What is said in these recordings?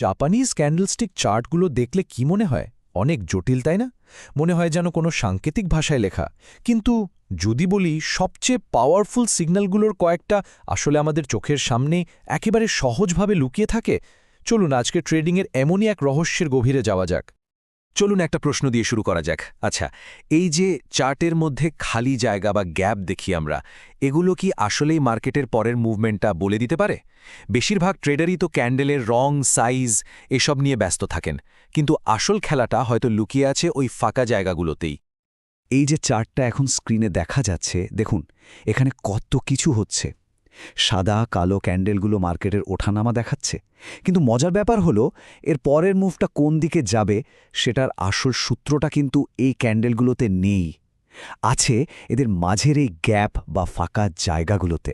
Japanese candlestick চার্টগুলো দেখলে কি মনে হয়? অনেক জটিল, তাই না? মনে হয় যেন কোনো সাংকেতিক ভাষায় লেখা। কিন্তু যদি বলি, সবচেয়ে পাওয়ারফুল সিগন্যালগুলোর কয়েকটা আসলে আমাদের চোখের সামনে একেবারে সহজভাবে লুকিয়ে থাকে, চলুন আজকে ট্রেডিংয়ের এমনই এক রহস্যের গভীরে যাওয়া যাক। চলুন একটা প্রশ্ন দিয়ে শুরু করা যাক। আচ্ছা এই যে চার্টের মধ্যে খালি জায়গা বা গ্যাপ দেখি আমরা, এগুলো কি আসলেই মার্কেটের পরের মুভমেন্টটা বলে দিতে পারে? বেশিরভাগ ট্রেডারই তো ক্যান্ডেলের রং, সাইজ এসব নিয়ে ব্যস্ত থাকেন, কিন্তু আসল খেলাটা হয়তো লুকিয়ে আছে ওই ফাঁকা জায়গাগুলোতেই। এই যে চার্টটা এখন স্ক্রিনে দেখা যাচ্ছে, দেখুন, এখানে কত কিছু হচ্ছে। সাদা, কালো ক্যান্ডেলগুলো মার্কেটের ওঠানামা দেখাচ্ছে। কিন্তু মজার ব্যাপার হলো, এর পরের মুভটা কোন দিকে যাবে সেটার আসল সূত্রটা কিন্তু এই ক্যান্ডেলগুলোতে নেই। আছে এদের মাঝের এই গ্যাপ বা ফাঁকা জায়গাগুলোতে।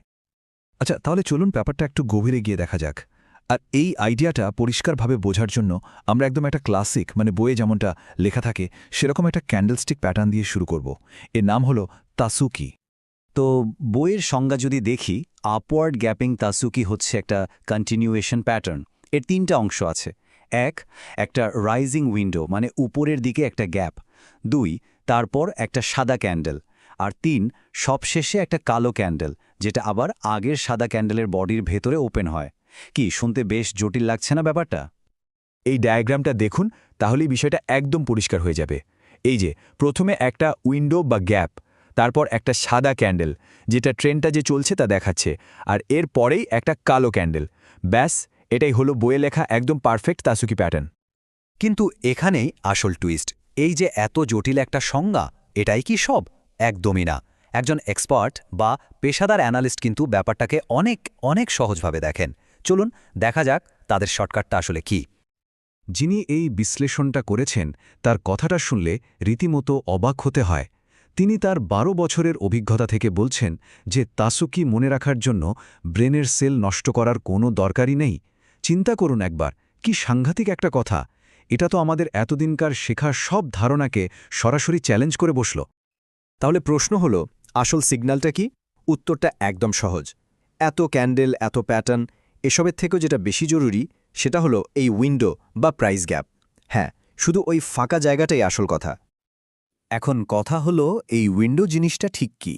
আচ্ছা তাহলে চলুন ব্যাপারটা একটু গভীরে গিয়ে দেখা যাক। আর এই আইডিয়াটা পরিষ্কারভাবে বোঝার জন্য আমরা একদম একটা ক্লাসিক মানে বইয়ে যেমনটা লেখা থাকে, সেরকম একটা ক্যান্ডেলস্টিক প্যাটার্ন দিয়ে শুরু করব। এর নাম হলো তাসুকি। তো বইয়ের সংজ্ঞা যদি দেখি আপওয়ার্ড গ্যাপিং তাসুকি হচ্ছে একটা কন্টিনিউয়েশন প্যাটার্ন এর তিনটা অংশ আছে। এক, একটা রাইজিং উইন্ডো মানে উপরের দিকে একটা গ্যাপ দুই, তারপর একটা সাদা ক্যান্ডেল আর তিন, সবশেষে একটা কালো ক্যান্ডেল যেটা আবার আগের সাদা ক্যান্ডেলের বডির ভেতরে ওপেন হয়। কি, শুনতে বেশ জটিল লাগছে না ব্যাপারটা? এই ডায়াগ্রামটা দেখুন, তাহলেই বিষয়টা একদম পরিষ্কার হয়ে যাবে। এই যে, প্রথমে একটা উইন্ডো বা গ্যাপ তারপর একটা সাদা ক্যান্ডেল, যেটা ট্রেনটা যে চলছে তা দেখাচ্ছে, আর এর পরেই একটা কালো ক্যান্ডেল। ব্যাস, এটাই হলো বইয়ে লেখা একদম পারফেক্ট তাসুকি প্যাটার্ন। কিন্তু এখানেই আসল টুইস্ট, এই যে এত জটিল একটা সংজ্ঞা, এটাই কি সব? একদমই না। একজন এক্সপার্ট বা পেশাদার অ্যানালিস্ট কিন্তু ব্যাপারটাকে অনেক অনেক সহজভাবে দেখেন। চলুন দেখা যাক তাদের শর্টকাটটা আসলে কি। যিনি এই বিশ্লেষণটা করেছেন, তার কথাটা শুনলে রীতিমতো অবাক হতে হয়। তিনি তার বারো বছরের অভিজ্ঞতা থেকে বলছেন যে তাসুকি মনে রাখার জন্য ব্রেনের সেল নষ্ট করার কোনো দরকারই নেই। চিন্তা করুন একবার, কি সাংঘাতিক একটা কথা। এটা তো আমাদের এতদিনকার শেখার সব ধারণাকে সরাসরি চ্যালেঞ্জ করে বসল। তাহলে প্রশ্ন হল, আসল সিগন্যালটা কি? উত্তরটা একদম সহজ। এত ক্যান্ডেল, এত প্যাটার্ন, এসবের থেকেও যেটা বেশি জরুরি সেটা হলো এই উইন্ডো বা প্রাইস গ্যাপ। হ্যাঁ শুধু ওই ফাঁকা জায়গাটাই আসল কথা। এখন কথা হলো, এই উইন্ডো জিনিসটা ঠিক কি?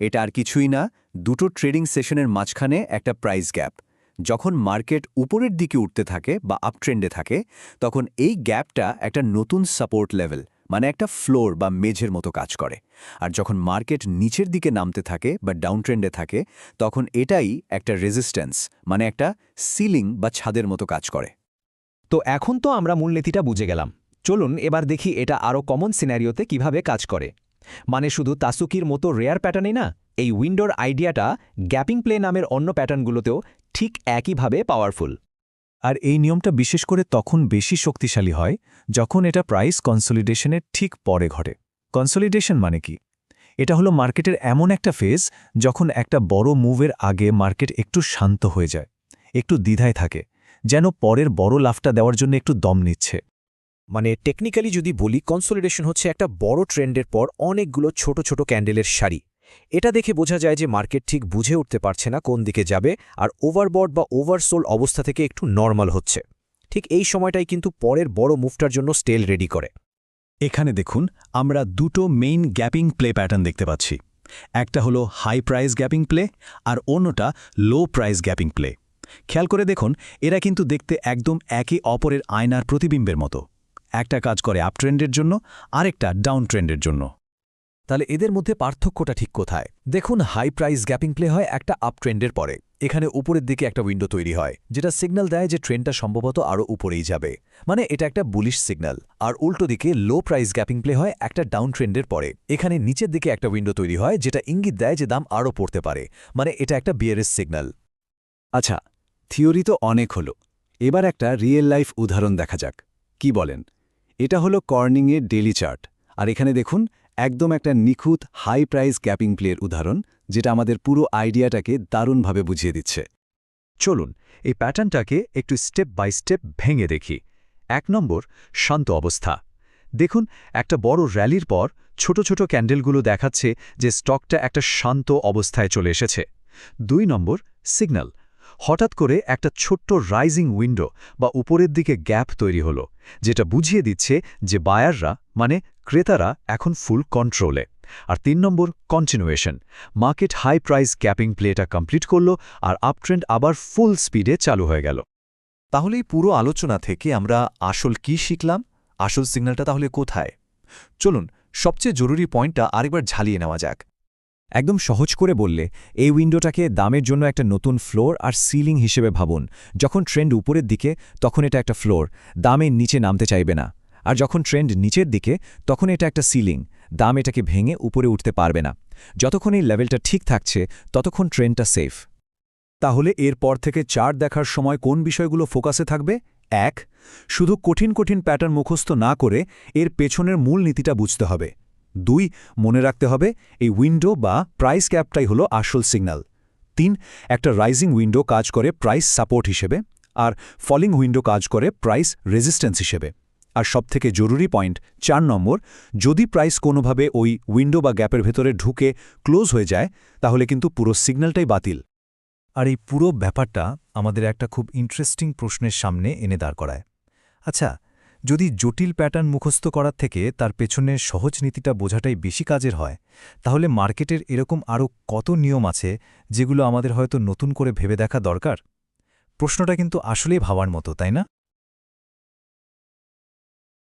এটা আর কিছুই না, দুটো ট্রেডিং সেশনের মাঝখানে একটা প্রাইস গ্যাপ। যখন মার্কেট উপরের দিকে উঠতে থাকে বা আপট্রেন্ডে থাকে, তখন এই গ্যাপটা একটা নতুন সাপোর্ট লেভেল মানে একটা ফ্লোর বা মেঝের মতো কাজ করে। আর যখন মার্কেট নিচের দিকে নামতে থাকে বা ডাউন ট্রেন্ডে থাকে, তখন এটাই একটা রেজিস্ট্যান্স মানে একটা সিলিং বা ছাদের মতো কাজ করে। তো এখন তো আমরা মূলনীতিটা বুঝে গেলাম। চলুন এবার দেখি এটা আরও কমন সিনারিওতে কীভাবে কাজ করে। মানে শুধু তাসুকির মতো রেয়ার প্যাটার্নই না, এই উইন্ডোর আইডিয়াটা গ্যাপিং প্লে নামের অন্য প্যাটার্নগুলোতেও ঠিক একইভাবে পাওয়ারফুল আর এই নিয়মটা বিশেষ করে তখন বেশি শক্তিশালী হয় যখন এটা প্রাইস কনসলিডেশনের ঠিক পরে ঘটে। কনসলিডেশন মানে কি? এটা হলো মার্কেটের এমন একটা ফেজ যখন একটা বড় মুভের আগে মার্কেট একটু শান্ত হয়ে যায়, একটু দ্বিধায় থাকে, যেন পরের বড় লাফটা দেওয়ার জন্য একটু দম নিচ্ছে। মানে টেকনিক্যালি যদি বলি কনসোলিডেশন হচ্ছে একটা বড় ট্রেন্ডের পর অনেকগুলো ছোট ছোট ক্যান্ডেলের সারি। এটা দেখে বোঝা যায় যে মার্কেট ঠিক বুঝে উঠতে পারছে না কোন দিকে যাবে আর ওভারবট বা ওভারসোল অবস্থা থেকে একটু নর্মাল হচ্ছে। ঠিক এই সময়টাই কিন্তু পরের বড় মুভটার জন্য স্টেল রেডি করে। এখানে দেখুন, আমরা দুটো মেইন গ্যাপিং প্লে প্যাটার্ন দেখতে পাচ্ছি। একটা হলো হাই প্রাইস গ্যাপিং প্লে আর অন্যটা লো প্রাইস গ্যাপিং প্লে খেয়াল করে দেখুন, এরা কিন্তু দেখতে একদম একে অপরের আয়নার প্রতিবিম্বের মতো। একটা কাজ করে আপ ট্রেন্ডের জন্য, আরেকটা ডাউন ট্রেন্ডের জন্য। তাহলে এদের মধ্যে পার্থক্যটা ঠিক কোথায়? দেখুন হাই প্রাইস গ্যাপিং প্লে হয় একটা আপ ট্রেন্ডের পরে। এখানে উপরের দিকে একটা উইন্ডো তৈরি হয়, যেটা সিগন্যাল দেয় যে ট্রেনটা সম্ভবত আরও উপরেই যাবে। মানে এটা একটা বুলিশ সিগন্যাল আর উল্টো দিকে লো প্রাইস গ্যাপিং প্লে হয় একটা ডাউন ট্রেন্ডের পরে। এখানে নিচের দিকে একটা উইন্ডো তৈরি হয়, যেটা ইঙ্গিত দেয় যে দাম আরও পড়তে পারে। মানে এটা একটা বিয়ারেস সিগন্যাল আচ্ছা থিওরি তো অনেক হলো। এবার একটা রিয়েল লাইফ উদাহরণ দেখা যাক। কি বলেন? এটা হলো কর্নিংয়ের ডেলি চার্ট। আর এখানে দেখুন, একদম একটা নিখুঁত হাই প্রাইস গ্যাপিং প্লের উদাহরণ, যেটা আমাদের পুরো আইডিয়াটাকে দারুণভাবে বুঝিয়ে দিচ্ছে। চলুন, এই প্যাটার্নটাকে একটু স্টেপ বাই স্টেপ ভেঙে দেখি। এক নম্বর, শান্ত অবস্থা। দেখুন, একটা বড় র্যালির পর ছোট ছোট ক্যান্ডেলগুলো দেখাচ্ছে যে স্টকটা একটা শান্ত অবস্থায় চলে এসেছে। দুই নম্বর, সিগন্যাল। হঠাৎ করে একটা ছোট্ট রাইজিং উইন্ডো বা উপরের দিকে গ্যাপ তৈরি হলো, যেটা বুঝিয়ে দিচ্ছে যে বায়াররা মানে ক্রেতারা, এখন ফুল কন্ট্রোলে। আর তিন নম্বর, continuation. Market high price capping প্লেটা complete করল আর আপট্রেন্ড আবার ফুল স্পিডে চালু হয়ে গেল। তাহলে এই পুরো আলোচনা থেকে আমরা আসল কি শিখলাম? আসল সিগন্যালটা তাহলে কোথায়? চলুন, সবচেয়ে জরুরি পয়েন্টটা আরেকবার ঝালিয়ে নেওয়া যাক। একদম সহজ করে বললে, এই উইন্ডোটাকে দামের জন্য একটা নতুন ফ্লোর আর সিলিং হিসেবে ভাবুন। যখন ট্রেন্ড উপরের দিকে, তখন এটা একটা ফ্লোর দামের নিচে নামতে চাইবে না। আর যখন ট্রেন্ড নিচের দিকে, তখন এটা একটা সিলিং, দাম এটাকে ভেঙে উপরে উঠতে পারবে না। যতক্ষণ এই লেভেলটা ঠিক থাকছে, ততক্ষণ ট্রেন্ডটা সেফ। তাহলে এরপর থেকে চার্ট দেখার সময় কোন বিষয়গুলো ফোকাসে থাকবে? এক, শুধু কঠিন কঠিন প্যাটার্ন মুখস্থ না করে এর পেছনের মূল নীতিটা বুঝতে হবে। দুই, মনে রাখতে হবে, এই উইন্ডো বা প্রাইস ক্যাপটাই হলো আসল সিগন্যাল তিন, একটা রাইজিং উইন্ডো কাজ করে প্রাইস সাপোর্ট হিসেবে, আর ফলিং উইন্ডো কাজ করে প্রাইস রেজিস্ট্যান্স হিসেবে। আর সবথেকে জরুরি পয়েন্ট চার নম্বর, যদি প্রাইস কোনোভাবে ওই উইন্ডো বা গ্যাপের ভেতরে ঢুকে ক্লোজ হয়ে যায়, তাহলে কিন্তু পুরো সিগন্যালটাই বাতিল। আর এই পুরো ব্যাপারটা আমাদের একটা খুব ইন্টারেস্টিং প্রশ্নের সামনে এনে দাঁড় করায়। আচ্ছা যদি জটিল প্যাটার্ন মুখস্থ করার থেকে তার পেছনের সহজ নীতিটা বোঝাটাই বেশি কাজের হয়, তাহলে মার্কেটের এরকম আরও কত নিয়ম আছে যেগুলো আমাদের হয়তো নতুন করে ভেবে দেখা দরকার? প্রশ্নটা কিন্তু আসলেই ভাবার মতো, তাই না?